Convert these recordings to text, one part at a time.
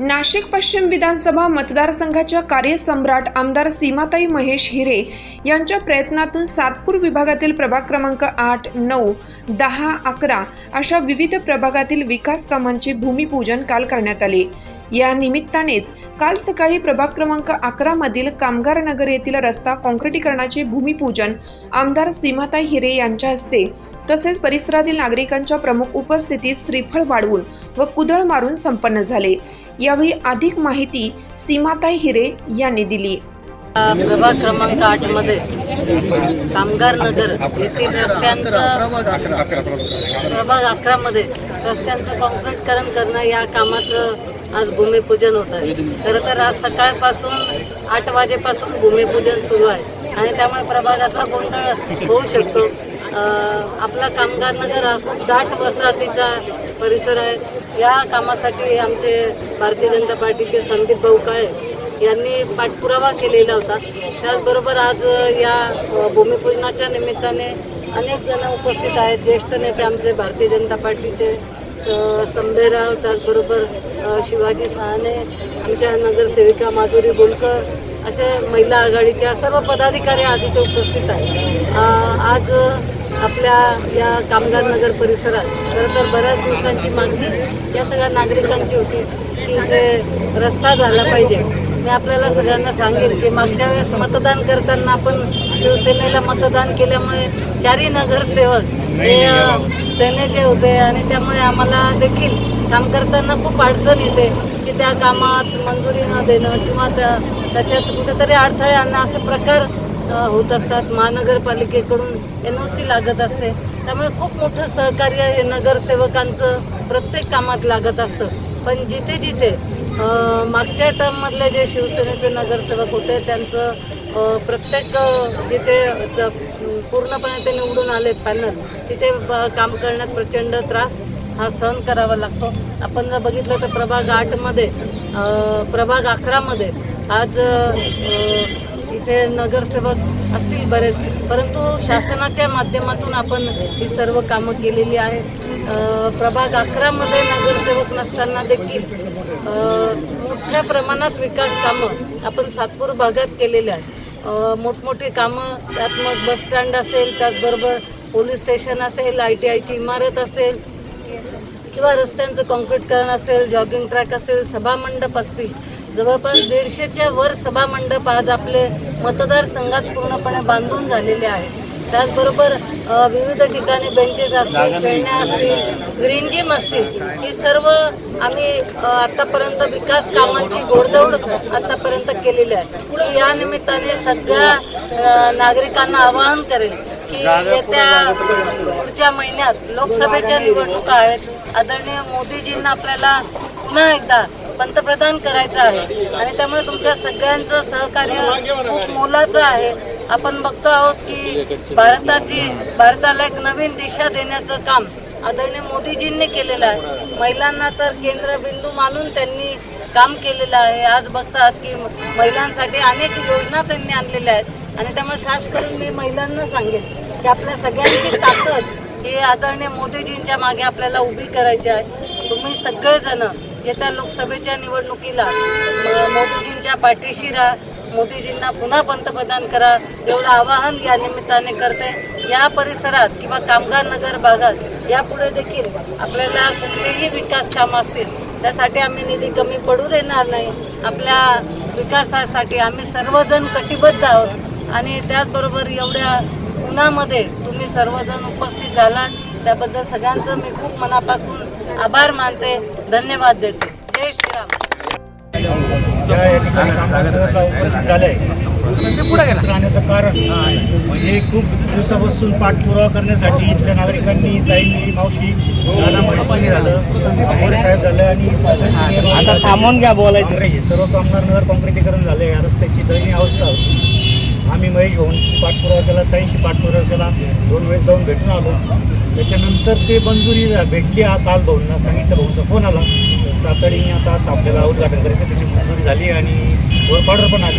नाशिक पश्चिम विधानसभा मतदारसंघाच्या कार्यसम्राट आमदार सीमाताई महेश हिरे यांच्या प्रयत्नातून सातपूर विभागातील प्रभाग क्रमांक आठ नऊ दहा अकरा अशा विविध प्रभागातील विकास कामांचे भूमिपूजन काल करण्यात आले. या निमित्तानेच काल सकाळी प्रभाग क्रमांक अकरा मधील कामगार नगर येथील रस्ता काँक्रिटीकरणाचे भूमिपूजन आमदार सीमाताई हिरे यांच्या हस्ते तसेच परिसरातील नागरिकांच्या प्रमुख उपस्थितीत श्रीफळ वाढवून व कुदळ मारून संपन्न झाले. यावेळी अधिक माहिती सीमाताई हिरे यांनी दिली. प्रभाग क्रमांक आठमध्ये कामगार नगर येथील रस्त्यांचं प्रभाग अकरा मध्ये रस्त्यांचं कॉन्क्रीटकरण करणं या कामाचं आज भूमिपूजन होत आहे. खरं तर आज सकाळपासून आठ वाजेपासून भूमिपूजन सुरू आहे. आणि त्यामुळे प्रभागाचा गोंधळ होऊ शकतो. आपला कामगार नगर हा खूप दाट वसाहतीचा परिसर आहे. या कामासाठी आमचे भारतीय जनता पार्टीचे संदीप भाऊ काळे यांनी पाठपुरावा केलेला होता. त्याचबरोबर आज या भूमिपूजनाच्या निमित्ताने अनेक जण उपस्थित आहेत. ज्येष्ठ नेते आमचे भारतीय जनता पार्टीचे संभेराव त्याचबरोबर शिवाजी सहाने आमच्या नगरसेविका माधुरी बोलकर असे महिला आघाडीच्या सर्व पदाधिकारी आज इथे उपस्थित आहेत. आज आपल्या या कामगार नगर परिसरात खरं तर बऱ्याच दिवसांची मागणी या सगळ्या नागरिकांची होती की इथे रस्ता झाला पाहिजे. मी आपल्याला सगळ्यांना सांगेन की मागच्या वेळेस मतदान करताना आपण शिवसेनेला मतदान केल्यामुळे चारही नगरसेवक हे अ, होते आणि त्यामुळे आम्हाला देखील काम करताना खूप अडचण येते की त्या कामात मंजुरी न देणं किंवा त्या त्याच्यात कुठेतरी अडथळे आणणं असे प्रकार होत असतात. महानगरपालिकेकडून एन ओ सी लागत असते. त्यामुळे खूप मोठं सहकार्य हे नगरसेवकांचं प्रत्येक कामात लागत असतं. पण जिथे जिथे मागच्या टर्ममधले जे शिवसेनेचे नगरसेवक होते त्यांचं प्रत्येक जिथे पूर्णपणे ते निवडून आले पॅनल तिथे ब- काम करण्यात प्रचंड त्रास हा सहन करावा लागतो. आपण जर बघितलं तर प्रभाग आठमध्ये प्रभाग अकरामध्ये आज इथे नगरसेवक असतील बरेच. परंतु शासनाच्या माध्यमातून आपण ही सर्व कामं केलेली आहेत. प्रभाग अकरामध्ये नगरसेवक नसताना देखील मोठ्या प्रमाणात विकास कामं आपण सातपूर भागात केलेली आहेत. मोठमोठी कामं त्यात मग बस स्टँड असेल त्याचबरोबर पोलीस स्टेशन असेल आय टी आयची इमारत असेल किंवा रस्त्यांचं कॉन्क्रीटकरण असेल जॉगिंग ट्रॅक असेल सभामंडप असतील. जवळपास दीडशेच्या वर सभामंडप आज आपले मतदारसंघात पूर्णपणे बांधून झालेले आहेत. त्याचबरोबर विविध ठिकाणी बेंचेस असतील खेळण्या असतील ग्रीन जिम असतील ही सर्व आम्ही आतापर्यंत विकास कामांची घोडदौड आतापर्यंत केलेली आहे. या निमित्ताने सगळ्या नागरिकांना आवाहन करेल की येत्या पुढच्या महिन्यात लोकसभेच्या निवडणुका आहेत. आदरणीय मोदीजींना आपल्याला पुन्हा एकदा पंतप्रधान करायचं आहे. आणि त्यामुळे तुमच्या सगळ्यांचं सहकार्य खूप मोलाचं आहे. आपण बघतो आहोत की भारताची भारताला एक नवीन दिशा देण्याचं काम आदरणीय मोदीजींनी केलेलं आहे. महिलांना तर केंद्रबिंदू मानून त्यांनी काम केलेलं आहे. आज बघतात की महिलांसाठी अनेक योजना त्यांनी आणलेल्या आहेत. आणि त्यामुळे खास करून मी महिलांना सांगेन की आपल्या सगळ्यांची ताकद हे आदरणीय मोदीजींच्या मागे आपल्याला उभी करायची आहे. तुम्ही सगळेजण येत्या लोकसभेच्या निवडणुकीला मोदीजींच्या पाठीशी राहा मोदीजींना पुन्हा पंतप्रधान करा एवढं आवाहन या निमित्ताने करते. या परिसरात किंवा कामगार नगर भागात यापुढे देखील आपल्याला कुठलेही विकास काम असतील त्यासाठी आम्ही निधी कमी पडू देणार नाही. आपल्या विकासासाठी आम्ही सर्वजण कटिबद्ध आहोत आणि त्याचबरोबर एवढ्या उन्हामध्ये तुम्ही सर्वजण उपस्थित झालात त्याबद्दल सगळ्यांचं मी खूप मनापासून आभार मानते. धन्यवाद देते. जय श्रीराम. या या ठिकाणी कामगारांना उपस्थित झाले राहण्याचं कारण. म्हणजे खूप दिवसापासून पाठपुरावा करण्यासाठी इथल्या नागरिकांनी ताई मावशी दादा महेश्वरी झालं मोरे साहेब झालं आणि आता थांबून घ्या बोलायचं. सर्व कामगार नगर कॉन्क्रिटीकरण झाले या रस्त्याची दयनीय अवस्था होती. आम्ही महेश भाऊंशी पाठपुरावा केला ताईशी पाठपुरावा केला. दोन वेळेस जाऊन भेटून आलो. त्याच्यानंतर ते मंजुरी भेटली आ- काल भाऊंना सांगितलं भाऊचा फोन आला. तातडीने आता आपल्याला उद्घाटन करायचं त्याची मंजुरी झाली आणि वर्क ऑर्डर पण आली.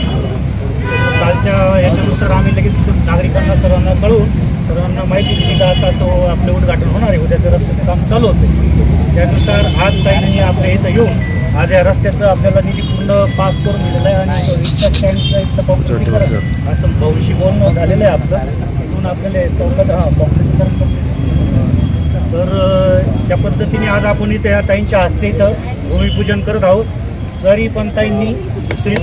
कालच्या याच्यानुसार आम्ही लगेच नागरिकांना सर्वांना कळवून सर्वांना माहिती दिली का असं असं आपलं उद्घाटन होणार आहे. उद्याचं रस्त्याचं काम चालू होतं. त्यानुसार आज ताईंनी आपल्या इथं येऊन आज या रस्त्याचं आपल्याला निधी पूर्ण पास करून दिलेलं आहे आणि इथं असं भाऊशी बोलणं झालेलं आहे आपलं. तिथून आपल्याला चौकात हां complete तर त्या पद्धतीने आज आपण इथे या ताईंच्या हस्ते इथं भूमिपूजन करत आहोत. तरी पण ताईंनी श्री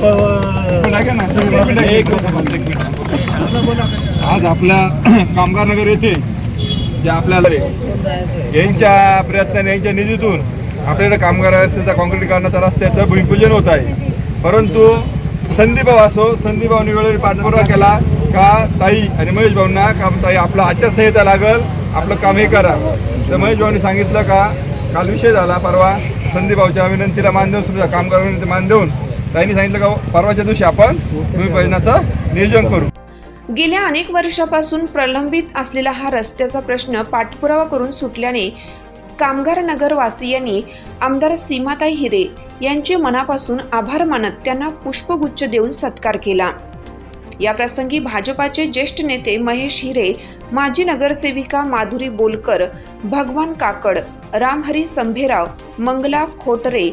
आज आपल्या कामगार नगर येथे जे आपल्याला यांच्या प्रयत्नाने यांच्या निधीतून आपल्याकडे कामगार रस्त्याचा काँक्रीटीकरणाचा रस्त्याचं भूमिपूजन होत आहे. परंतु संदीपभाऊ असो संदीपभाऊनी वेळोवेळी पाठपुरावा केला का ताई आणि महेश भाऊंना का ताई आपला आचारसंहिता लागल? आपलं काम हे करा. तर महेश भाऊनी सांगितलं का काल विषय झाला परवा संदीपभाऊच्या विनंतीला मान देऊन सुद्धा कामगार विनंती मान देऊन त्यांनी सांगितलं का परवाच्या दिवशी आपण भूमिपूजनाचं नियोजन करू. गेल्या अनेक वर्षापासून प्रलंबित असलेला हा रस्त्याचा प्रश्न पाठपुरावा करून सुटल्याने कामगार नगरवासियांनी आमदार सीमाताई हिरे यांचे मनापासून आभार मानत त्यांना पुष्पगुच्छ देऊन सत्कार केला. या प्रसंगी भाजपाचे ज्येष्ठ नेते महेश हिरे माजी नगरसेविका माधुरी बोलकर भगवान काकड रामहरी संभेराव मंगला खोटरे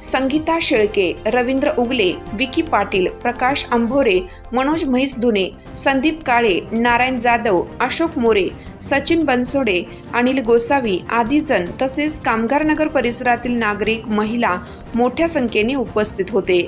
संगीता शेळके रवींद्र उगले विकी पाटील प्रकाश अंभोरे मनोज म्हैसधुने संदीप काळे नारायण जाधव अशोक मोरे सचिन बनसोडे अनिल गोसावी आदीजण तसेच तसेच कामगारनगर परिसरातील नागरिक महिला मोठ्या संख्येने उपस्थित होते.